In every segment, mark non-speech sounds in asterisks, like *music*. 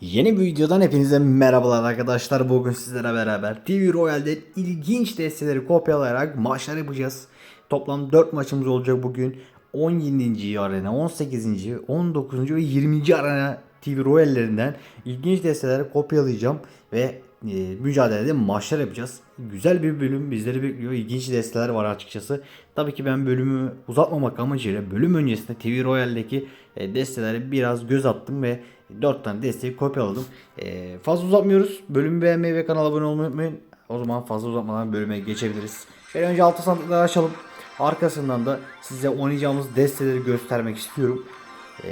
Yeni bir videodan hepinize merhabalar arkadaşlar. Bugün sizlere beraber TV Royale'de ilginç desteleri kopyalayarak maçlar yapacağız. Toplam 4 maçımız olacak bugün. 17. arena, 18. 19. ve 20. arena TV Royale'lerinden ilginç desteleri kopyalayacağım ve e, mücadelede maçlar yapacağız. Güzel bir bölüm bizleri bekliyor. İlginç desteler var açıkçası. Tabii ki ben bölümü uzatmamak amacıyla bölüm öncesinde TV Royale'deki e, destelere biraz göz attım ve 4 tane desteği kopyaladım. E, fazla uzatmıyoruz. Bölümü beğenmeyi ve kanala abone olmayı unutmayın. O zaman fazla uzatmadan bölüme geçebiliriz. Şöyle önce altı sandıkları açalım. Arkasından da size oynayacağımız desteleri göstermek istiyorum. E,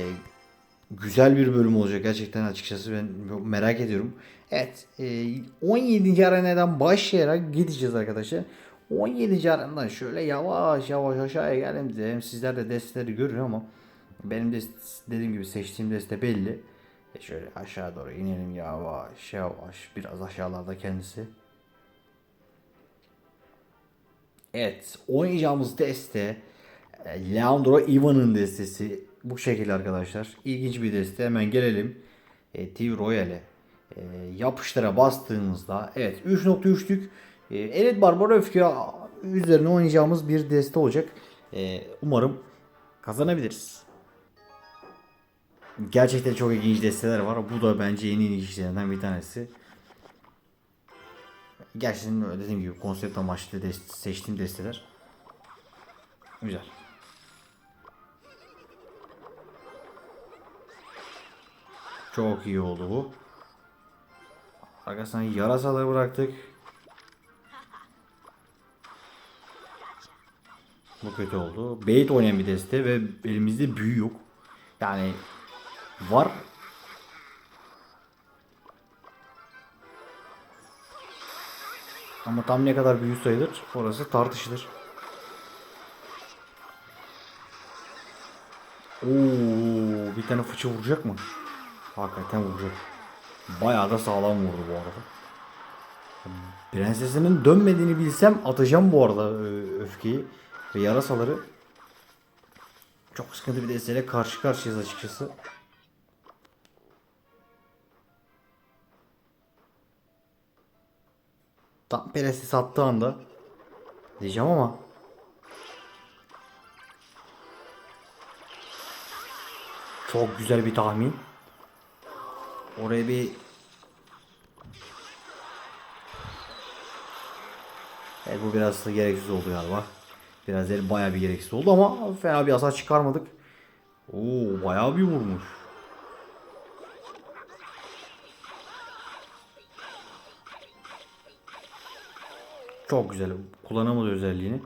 güzel bir bölüm olacak gerçekten açıkçası ben merak ediyorum. Evet e, 17. arenadan başlayarak gideceğiz arkadaşlar. 17. arenadan şöyle yavaş yavaş aşağıya geldim hem sizler de desteleri görün ama benim de dediğim gibi seçtiğim deste belli. E şöyle aşağı doğru inelim yavaş yavaş biraz aşağılarda kendisi. Evet oynayacağımız deste e, Leandro Ivan'ın destesi bu şekilde arkadaşlar. İlginç bir deste hemen gelelim e, TV Royale'e. E, yapıştıra bastığımızda evet 3.3'lük e, Elit Barbara Öfke üzerine oynayacağımız bir deste olacak. E, umarım kazanabiliriz. Gerçekten çok ilginç desteler var. Bu da bence yeni ilginçlerinden bir tanesi. Gerçekten dediğim gibi konsept amaçlı dest- seçtiğim desteler. Güzel. Çok iyi oldu bu. Arkasından yarasaları bıraktık. Bu kötü oldu. Bait oynayan bir deste ve elimizde büyü yok. Yani var. Ama tam ne kadar büyü sayılır orası tartışılır. Oo, bir tane fıçı vuracak mı? Hakikaten vuracak. Bayağı da sağlam vurdu bu arada. Prensesimin dönmediğini bilsem atacağım bu arada e, öfkeyi ve yarasaları. Çok sıkıntı bir desteyle karşı karşıyayız açıkçası. Tam Peres'i sattığı anda diyeceğim ama çok güzel bir tahmin. Oraya bir Evet bu biraz da gereksiz oldu galiba. Biraz değil bayağı bir gereksiz oldu ama fena bir hasar çıkarmadık. Oo bayağı bir vurmuş. Çok güzel. Kullanamadı özelliğini.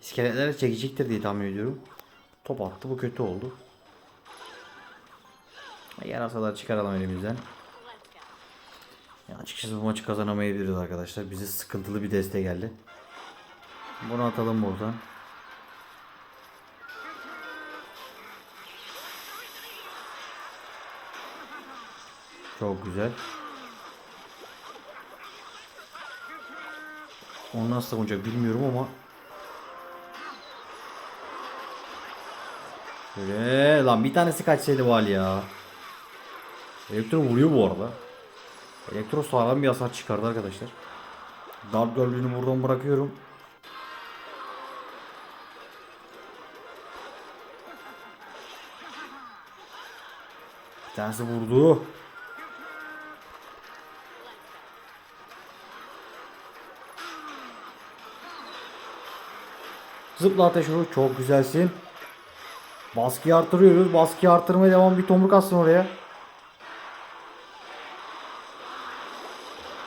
İskeletler çekecektir diye tahmin ediyorum. Top attı. Bu kötü oldu. Yarasalar çıkaralım elimizden. Ya açıkçası bu maçı kazanamayabiliriz arkadaşlar. Bize sıkıntılı bir deste geldi. Bunu atalım buradan. Çok güzel. Onu nasıl savunacak bilmiyorum ama Şöyle lan bir tanesi kaçsaydı var ya. Elektro vuruyor bu arada. Elektro sağlam bir hasar çıkardı arkadaşlar. Dark Girl'ünü buradan bırakıyorum. Bir tanesi vurdu. Zıpla ateş. Çok güzelsin. Baskıyı artırıyoruz. Baskıyı artırmaya devam. Bir tomruk atsın oraya.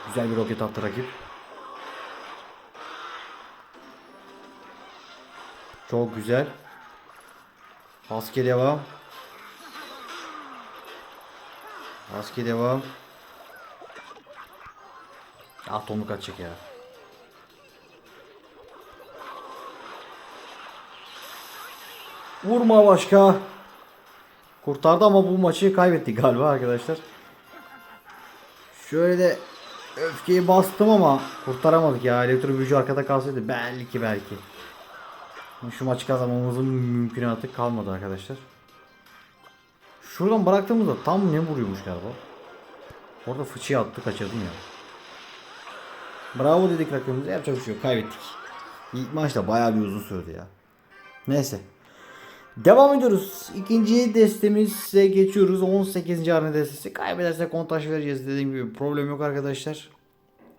Güzel bir roket attı rakip. Çok güzel. Baskı devam. Baskı devam. Ah tomruk atacak ya. Vurma başka. Kurtardı ama bu maçı kaybettik galiba arkadaşlar. Şöyle de öfkeyi bastım ama kurtaramadık ya. Elektro büyücü arkada kalsaydı belki belki. Şu maçı kazanmamızın mümkünatı kalmadı arkadaşlar. Şuradan bıraktığımızda tam ne vuruyormuş galiba. Orada fıçıyı attı kaçırdım ya. Bravo dedik rakibimize yapacak bir şey yok kaybettik. İlk maçta bayağı bir uzun sürdü ya. Neyse. Devam ediyoruz. İkinci destemize geçiyoruz. 18. arena destesi. Kaybedersek kontaş vereceğiz. Dediğim gibi problem yok arkadaşlar.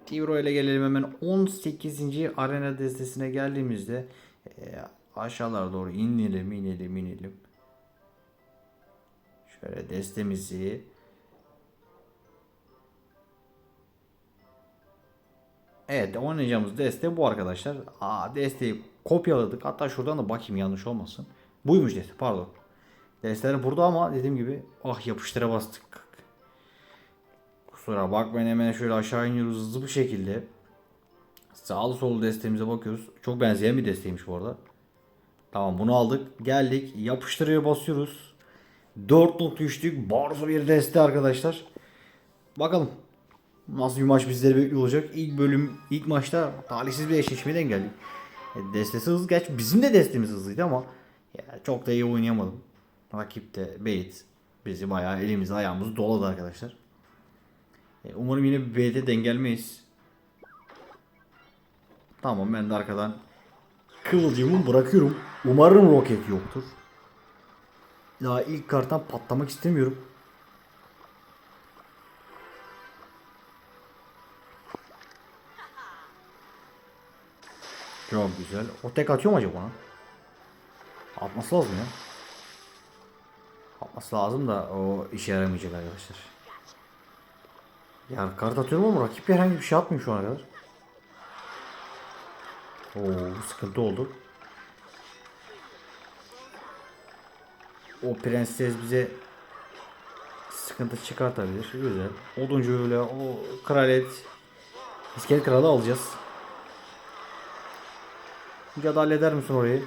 Tivro ile gelelim hemen 18. arena destesine geldiğimizde e, aşağılara doğru inelim inelim inelim. Şöyle destemizi Evet oynayacağımız deste bu arkadaşlar. Aa, desteği kopyaladık. Hatta şuradan da bakayım yanlış olmasın. Buymuş deste pardon. Desteler burada ama dediğim gibi ah yapıştıra bastık. Kusura bakmayın hemen şöyle aşağı iniyoruz hızlı bir şekilde. Sağlı sollu desteğimize bakıyoruz. Çok benzeyen bir desteğiymiş bu arada. Tamam bunu aldık. Geldik. Yapıştırıya basıyoruz. 4.3'lük barzo bir deste arkadaşlar. Bakalım. Nasıl bir maç bizleri bekliyor olacak. İlk bölüm, ilk maçta talihsiz bir eşleşmeden geldik. E, Destesi hızlı. Gerçi bizim de destemiz hızlıydı ama ya, çok da iyi oynayamadım. Rakip de Beyt bizi bayağı elimiz ayağımız doladı arkadaşlar. E, umarım yine bir Beyt'e dengelmeyiz. Tamam ben de arkadan kıvılcımı bırakıyorum. Umarım roket yoktur. Daha ilk karttan patlamak istemiyorum. Çok güzel. O tek atıyor mu acaba ona? Atması lazım ya. Atması lazım da o işe yaramayacak arkadaşlar. Ya kart atıyorum ama rakip herhangi bir şey atmıyor şu ana kadar. Oo sıkıntı oldu. O prenses bize sıkıntı çıkartabilir. Güzel. Oduncu öyle o kraliyet iskelet kralı alacağız. Cadı halleder misin orayı?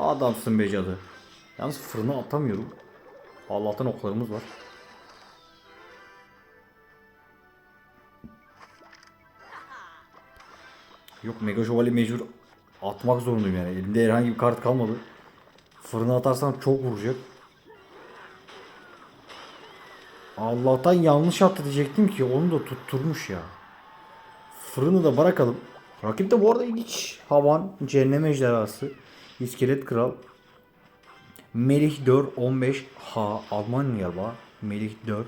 Adamsın be cadı. Yalnız fırına atamıyorum. Allah'tan oklarımız var. Yok Mega Şövalye mecbur atmak zorundayım yani. Elimde herhangi bir kart kalmadı. Fırına atarsam çok vuracak. Allah'tan yanlış attı diyecektim ki onu da tutturmuş ya. Fırını da bırakalım. Rakip de bu arada ilginç. Havan, Cehennem Ejderhası, İskelet Kral, Melih 4 15 ha Alman galiba. Melih 4.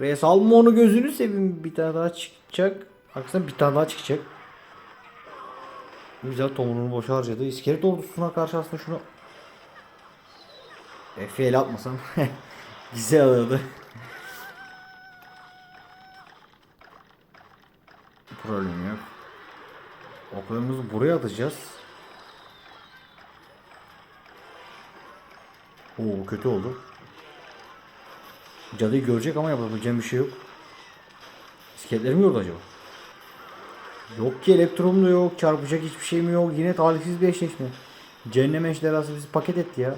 Ve salma onu gözünü seveyim bir tane daha çıkacak. Aksine bir tane daha çıkacak. Güzel tomununu boşa harcadı. İskelet ordusuna karşı aslında şunu Efe'yle atmasam *laughs* güzel olurdu. Problem yok. Oklarımızı buraya atacağız. Oo kötü oldu. Cadıyı görecek ama yapabileceğim bir şey yok. İskeletlerim mi yordu acaba? Yok ki elektronum da yok. Çarpacak hiçbir şeyim yok. Yine talihsiz bir eşleşme. Cehennem ejderhası bizi paket etti ya.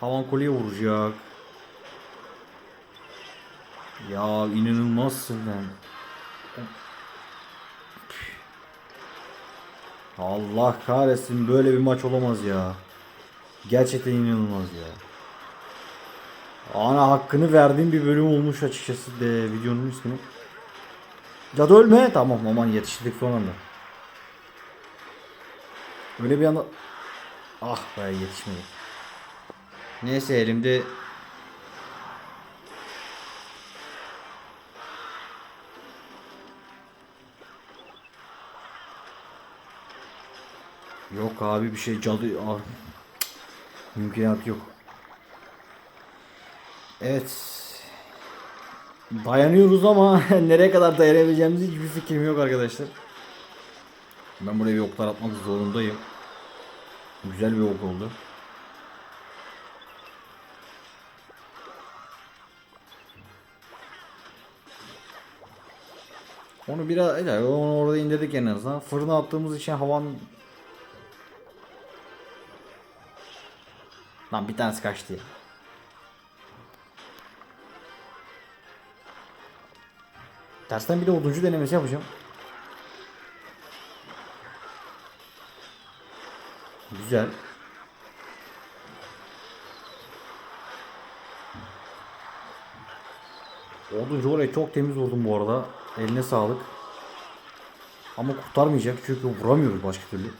Havan kolye vuracak. Ya inanılmazsın lan. Allah kahretsin böyle bir maç olamaz ya. Gerçekten inanılmaz ya. Ana hakkını verdiğim bir bölüm olmuş açıkçası de videonun ismini. Cadı ölme. Tamam aman yetiştirdik son anda. Öyle bir anda... Ah be yetişmedi. Neyse elimde Yok abi bir şey cadı ah. Mümkünat yok. Evet. Dayanıyoruz ama *laughs* nereye kadar dayanabileceğimiz hiçbir fikrim yok arkadaşlar. Ben buraya bir oklar atmak zorundayım. Güzel bir ok oldu. Onu biraz onu orada indirdik en azından. Fırına attığımız için havan Lan bir tanesi kaçtı ya. Tersten bir de oduncu denemesi yapacağım. Güzel. Oduncu oraya çok temiz vurdum bu arada. Eline sağlık. Ama kurtarmayacak çünkü vuramıyoruz başka türlü.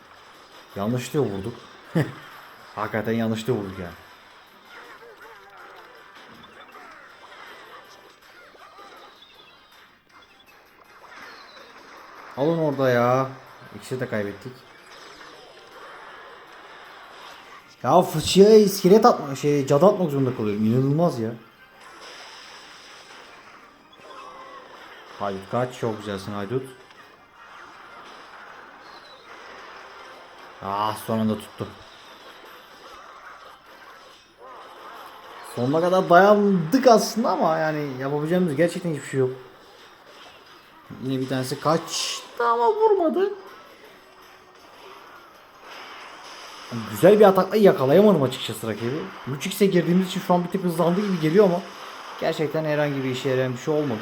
Yanlışlıkla vurduk. *laughs* Hakikaten yanlışlıkla vurduk yani. Alın orada ya. İkisi de kaybettik. Ya fıçıya iskelet atma şey cadı atmak zorunda kalıyorum. İnanılmaz ya. Haydut kaç çok güzelsin Haydut. Ah sonunda tuttu. Sonuna kadar dayandık aslında ama yani yapabileceğimiz gerçekten hiçbir şey yok. Yine bir tanesi kaçtı ama vurmadı. Güzel bir atakla yakalayamadım açıkçası rakibi. 3x'e girdiğimiz için şu an bir tık hızlandı gibi geliyor ama gerçekten herhangi bir işe yarayan bir şey olmadı.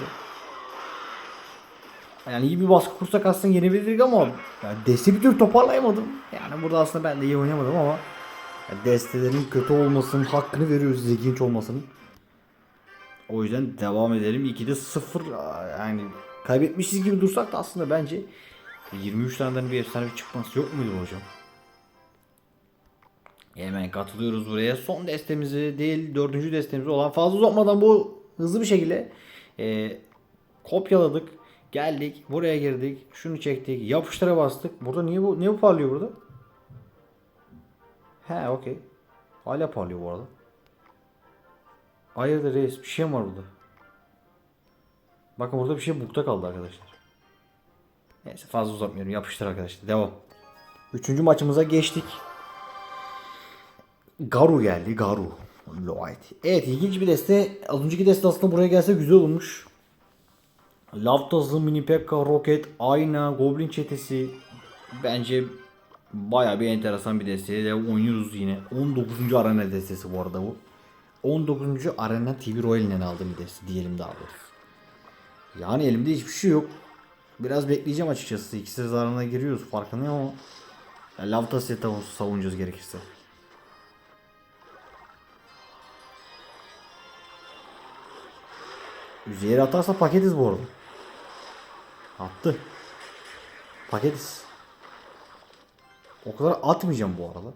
Yani iyi bir baskı kursak aslında yenebilirdik ama yani desti bir türlü toparlayamadım. Yani burada aslında ben de iyi oynamadım ama yani destelerin kötü olmasının hakkını veriyoruz ilginç olmasının. O yüzden devam edelim. 2'de 0 yani kaybetmişiz gibi dursak da aslında bence 23 taneden bir efsane bir çıkması yok muydu hocam? Hemen katılıyoruz buraya. Son destemizi değil dördüncü destemiz olan fazla uzatmadan bu hızlı bir şekilde e, kopyaladık. Geldik buraya girdik. Şunu çektik. Yapıştıra bastık. Burada niye bu niye bu parlıyor burada? He okey. Hala parlıyor bu arada. Hayırdır reis bir şey mi var burada? Bakın burada bir şey bukta kaldı arkadaşlar. Neyse fazla uzatmıyorum. Yapıştır arkadaşlar. Devam. Üçüncü maçımıza geçtik. Garu geldi. Garu. Lloyd. Evet ilginç bir deste. Az önceki deste aslında buraya gelse güzel olmuş. Laftazı, Mini Pekka, Rocket, Ayna, Goblin çetesi. Bence baya bir enteresan bir desteği de oynuyoruz yine. 19. arena destesi bu arada bu. 19. arena TV Royal'den aldığım bir deste diyelim daha doğrusu. Yani elimde hiçbir şey yok. Biraz bekleyeceğim açıkçası. İkisi zararına giriyoruz farkındayım ama. Yani Lavtas'ı savunacağız gerekirse. Üzeri atarsa paketiz bu arada. Attı. Paketiz. O kadar atmayacağım bu arada.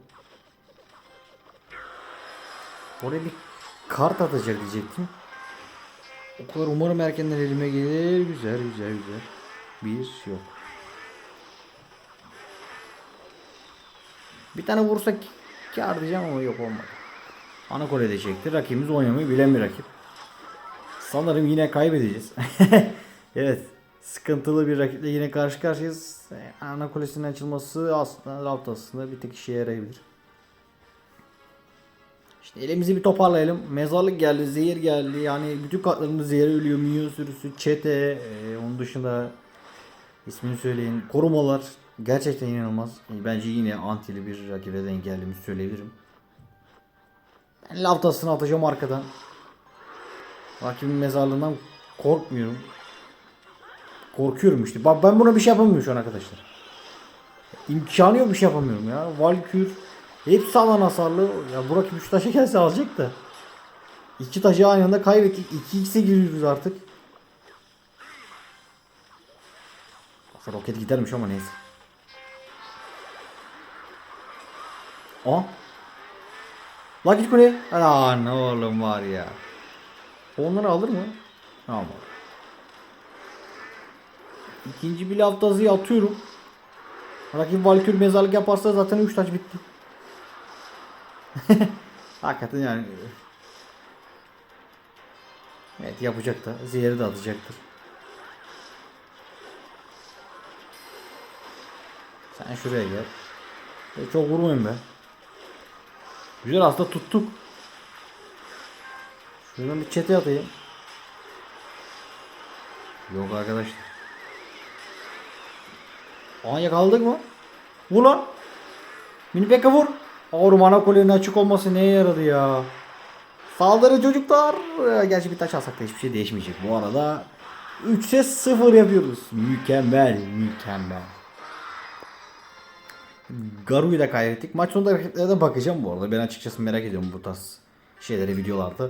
Oraya bir kart atacak diyecektim. O kadar umarım erkenden elime gelir. Güzel güzel güzel. Bir yok. Bir tane vursak kar diyeceğim ama yok olmadı. Ana kole de. Rakibimiz oynamayı bilen bir rakip. Sanırım yine kaybedeceğiz. *laughs* evet. Sıkıntılı bir rakiple yine karşı karşıyayız. Ana kulesinin açılması aslında raft aslında bir tek işe yarayabilir. İşte elimizi bir toparlayalım. Mezarlık geldi, zehir geldi. Yani bütün kartlarımız zehir ölüyor. Minyon sürüsü, çete. e, onun dışında ismini söyleyin. Korumalar. Gerçekten inanılmaz. E, Bence yine antili bir rakibe denk geldiğimizi söyleyebilirim. Ben laftasını atacağım arkadan. Rakibin mezarlığından korkmuyorum. Korkuyorum işte. Bak ben buna bir şey yapamıyorum şu an arkadaşlar. İmkanı yok bir şey yapamıyorum ya. Valkür hepsi alan hasarlı. Ya Burak 3 taşı gelse alacak da. İki taşı aynı anda kaybettik. 2x'e giriyoruz artık. Aslında roket gidermiş ama neyse. Aa. La git kuleye. Aa ne oğlum var ya. Onları alır mı? Almadı. İkinci bir laftazıyı atıyorum. Rakip Valkür mezarlık yaparsa zaten 3 taş bitti. *laughs* Hakikaten yani. Evet yapacak da. Zehri de atacaktır. Sen şuraya gel. E, çok vurmayın be. Güzel aslında tuttuk. Şuradan bir çete atayım. Yok arkadaşlar. Aa yakaladık mı? Vur lan. Mini Pekka vur. Oğlum ana kulenin açık olması neye yaradı ya? Saldırı çocuklar. Ee, Gerçi bir taş alsak da hiçbir şey değişmeyecek. Bu arada 3'e 0 yapıyoruz. Mükemmel, mükemmel. Garu'yu da kaybettik. Maç sonunda hareketlere de bakacağım bu arada. Ben açıkçası merak ediyorum bu tarz şeyleri videolarda.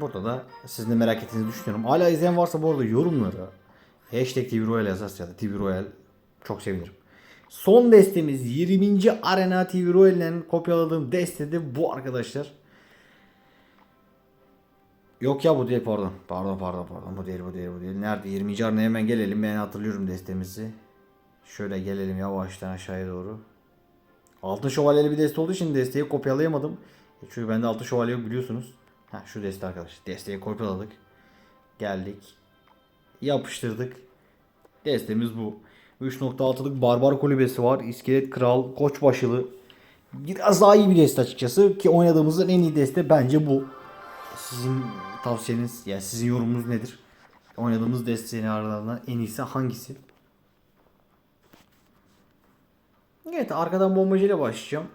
Burada da sizin de merak ettiğinizi düşünüyorum. Hala izleyen varsa bu arada yorumlara hashtag TV Royal yazarsa ya da TV Royal çok sevinirim. Son destemiz 20. Arena TV Royal'den kopyaladığım deste de bu arkadaşlar. Yok ya bu değil pardon. Pardon pardon pardon bu değil bu değil bu değil. Nerede 20. Arena'ya hemen gelelim. Ben hatırlıyorum destemizi. Şöyle gelelim yavaştan aşağıya doğru. Altın şövalyeli bir deste olduğu için desteği kopyalayamadım. E Çünkü bende altın şövalye yok biliyorsunuz. Ha şu deste arkadaşlar. Desteği kopyaladık. Geldik. Yapıştırdık. Destemiz bu. 3.6'lık barbar kulübesi var. İskelet kral, koçbaşılı. Biraz daha iyi bir deste açıkçası. Ki oynadığımızın en iyi deste bence bu. Sizin tavsiyeniz, yani sizin yorumunuz nedir? Oynadığımız desteğin aralarından en iyisi hangisi? Evet arkadan bombacıyla başlayacağım.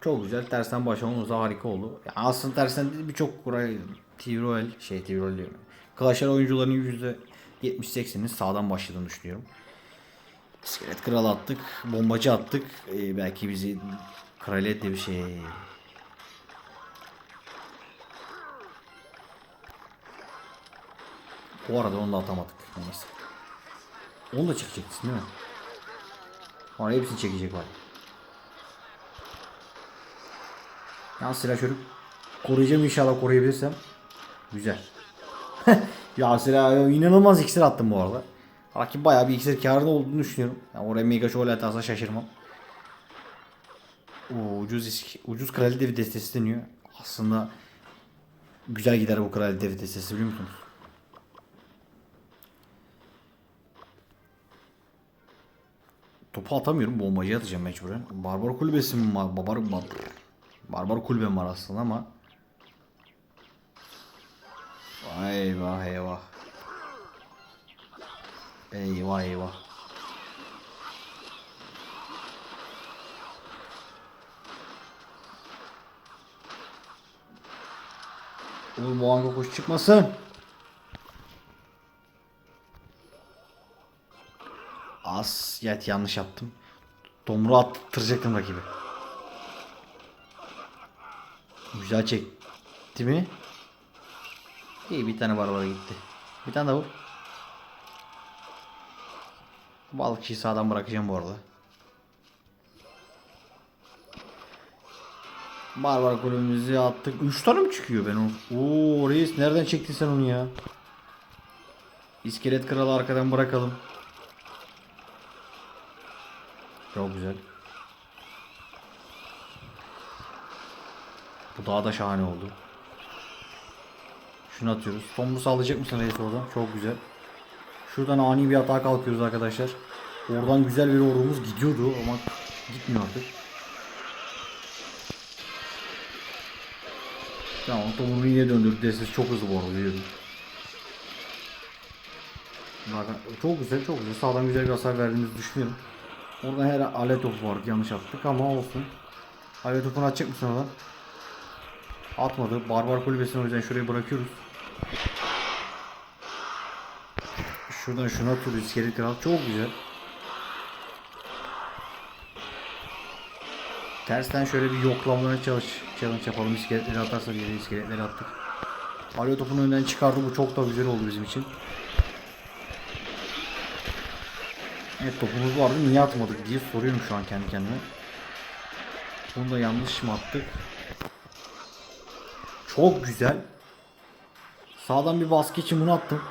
Çok güzel. Tersten başlamamız da harika oldu. Yani aslında tersten birçok Royal şey TV Royal diyorum. Clash Royale oyuncularının %70-80'inin sağdan başladığını düşünüyorum. İskelet kral attık. Bombacı attık. Ee, belki bizi kraliyet de bir şey. Bu arada onu da atamadık. Neyse. Onu da çekeceksin değil mi? Oraya hepsini çekecek var. Ya silah şöyle koruyacağım inşallah koruyabilirsem. Güzel. *laughs* ya silah inanılmaz iksir attım bu arada. Rakip bayağı bir iksir karında olduğunu düşünüyorum. Yani oraya mega şöyle atarsa şaşırmam. Oo, ucuz isk ucuz kraliyet devi destesi deniyor. Aslında güzel gider bu kraliyet devi destesi biliyor musunuz? Topu atamıyorum. Bombacı atacağım mecburen. Barbar kulübesi mi var? Barbar, bar, barbar kulübem var aslında ama. Vay eyvah eyvah. Eyvah eyvah. Oğlum bu anga koş çıkmasın. As yet yanlış yaptım. Tomru attıracaktım rakibi. Güzel çekti mi? İyi bir tane barbara gitti. Bir tane daha vur. Balıkçıyı sağdan bırakacağım bu arada. Barbar kulübümüzü attık. 3 tane mi çıkıyor ben onu? Oo reis nereden çektin sen onu ya? İskelet kralı arkadan bırakalım. Çok güzel. Bu daha da şahane oldu. Şunu atıyoruz. Tombu sağlayacak mısın reis oradan? Çok güzel. Şuradan ani bir hata kalkıyoruz arkadaşlar. Oradan güzel bir ordumuz gidiyordu ama gitmiyor artık. Tamam Tombu'nu yine döndürdü. Destesi çok hızlı bu arada. Bakın, Çok güzel çok güzel. Sağdan güzel bir hasar verdiğimizi düşünüyorum. Orada her alet topu vardı yanlış attık ama olsun. Alet topunu atacak mısın oradan? Atmadı. Barbar kulübesini o yüzden şuraya bırakıyoruz. Şuradan şuna atıyoruz iskelet kral. Çok güzel. Tersten şöyle bir yoklamaya çalış challenge yapalım. İskeletleri atarsa bir iskeletleri attık. Alet topunu önden çıkardı. Bu çok da güzel oldu bizim için. Evet topumuz vardı niye atmadık diye soruyorum şu an kendi kendime. Bunu da yanlış mı attık? Çok güzel. Sağdan bir baskı için bunu attım.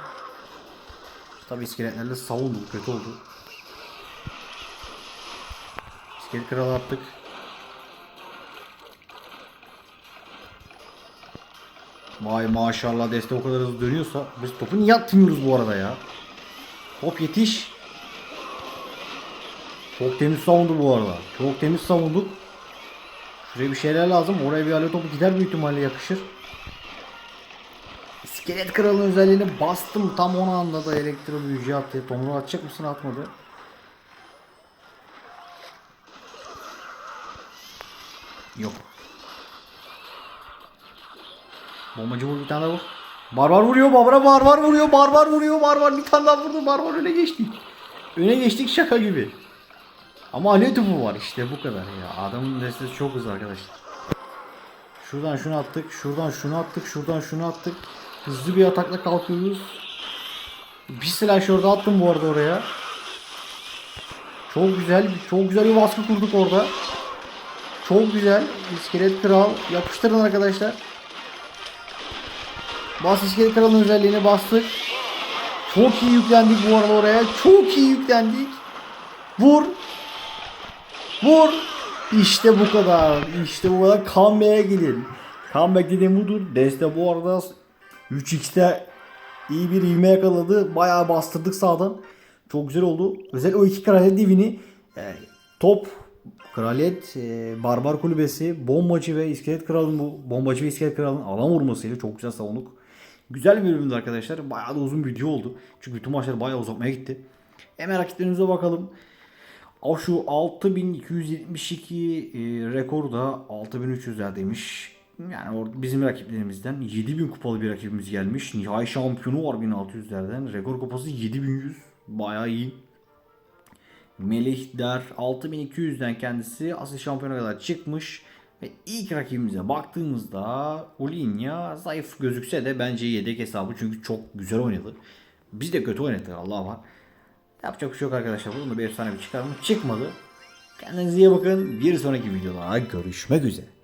Tabi iskeletlerle savundu bu kötü oldu. İskelet kralı attık. Vay maşallah deste o kadar hızlı dönüyorsa biz topu niye atmıyoruz bu arada ya? Top yetiş. Çok temiz savundu bu arada. Çok temiz savunduk. Şuraya bir şeyler lazım. Oraya bir alet topu gider büyük ihtimalle yakışır. İskelet kralın özelliğini bastım. Tam o anda da elektro büyücü attı. Tomru atacak mısın atmadı. Yok. Bombacı vur bir tane vur. Barbar vuruyor Barbara barbar vuruyor barbar vuruyor barbar bir tane daha vurdu barbar öne geçtik. Öne geçtik şaka gibi. Ama alev topu var işte bu kadar ya. Adamın destesi çok hızlı arkadaşlar. Şuradan şunu attık, şuradan şunu attık, şuradan şunu attık. Hızlı bir atakla kalkıyoruz. Bir slash orada attım bu arada oraya. Çok güzel, çok güzel bir baskı kurduk orada. Çok güzel. İskelet kral. Yapıştırın arkadaşlar. Bas iskelet kralın özelliğini bastık. Çok iyi yüklendik bu arada oraya. Çok iyi yüklendik. Vur. Vur. İşte bu kadar. İşte bu kadar. Comeback'e gidin. Comeback dediğim budur. Deste bu arada 3x'te iyi bir ivme yakaladı. Bayağı bastırdık sağdan. Çok güzel oldu. Özel o iki kraliyet divini e, top, kraliyet, e, barbar kulübesi, bombacı ve iskelet kralın bu bombacı ve iskelet kralın alan vurmasıyla çok güzel savunduk. Güzel bir bölümdü arkadaşlar. Bayağı da uzun bir video oldu. Çünkü bütün maçlar bayağı uzatmaya gitti. Hemen rakiplerimize bakalım. O şu 6272 e, rekor da 6300'lerdeymiş. Yani orada bizim rakiplerimizden 7000 kupalı bir rakibimiz gelmiş. Nihai şampiyonu var 1600'lerden. Rekor kupası 7100. Bayağı iyi. Melih Der 6200'den kendisi asıl şampiyona kadar çıkmış. Ve ilk rakibimize baktığımızda Olinya zayıf gözükse de bence yedek hesabı çünkü çok güzel oynadı. Biz de kötü oynadık Allah var. Yapacak bir şey yok arkadaşlar. Bunun da bir efsane bir çıkarma çıkmadı. Kendinize iyi bakın. Bir sonraki videoda görüşmek üzere.